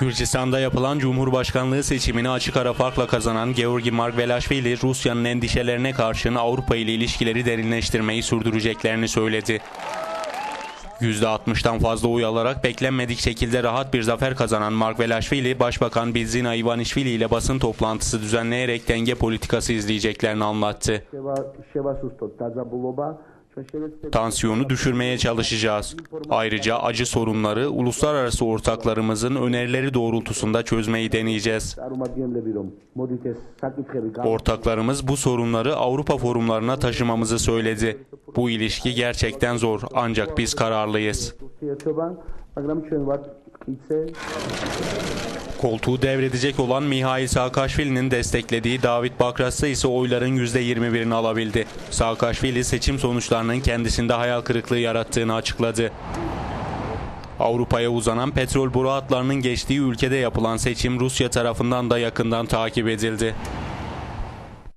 Gürcistan'da yapılan Cumhurbaşkanlığı seçimini açık ara farkla kazanan Georgi Margvelashvili, Rusya'nın endişelerine karşın Avrupa ile ilişkileri derinleştirmeyi sürdüreceklerini söyledi. %60'tan fazla oy alarak beklenmedik şekilde rahat bir zafer kazanan Margvelashvili, Başbakan Bidzina Ivanishvili ile basın toplantısı düzenleyerek denge politikası izleyeceklerini anlattı. Tansiyonu düşürmeye çalışacağız. Ayrıca acı sorunları uluslararası ortaklarımızın önerileri doğrultusunda çözmeyi deneyeceğiz. Ortaklarımız bu sorunları Avrupa forumlarına taşımamızı söyledi. Bu ilişki gerçekten zor ancak biz kararlıyız. Koltuğu devredecek olan Mihail Saakashvili'nin desteklediği David Bakras'ta ise oyların %21'ini alabildi. Saakashvili seçim sonuçlarının kendisinde hayal kırıklığı yarattığını açıkladı. Avrupa'ya uzanan petrol boru hatlarının geçtiği ülkede yapılan seçim Rusya tarafından da yakından takip edildi.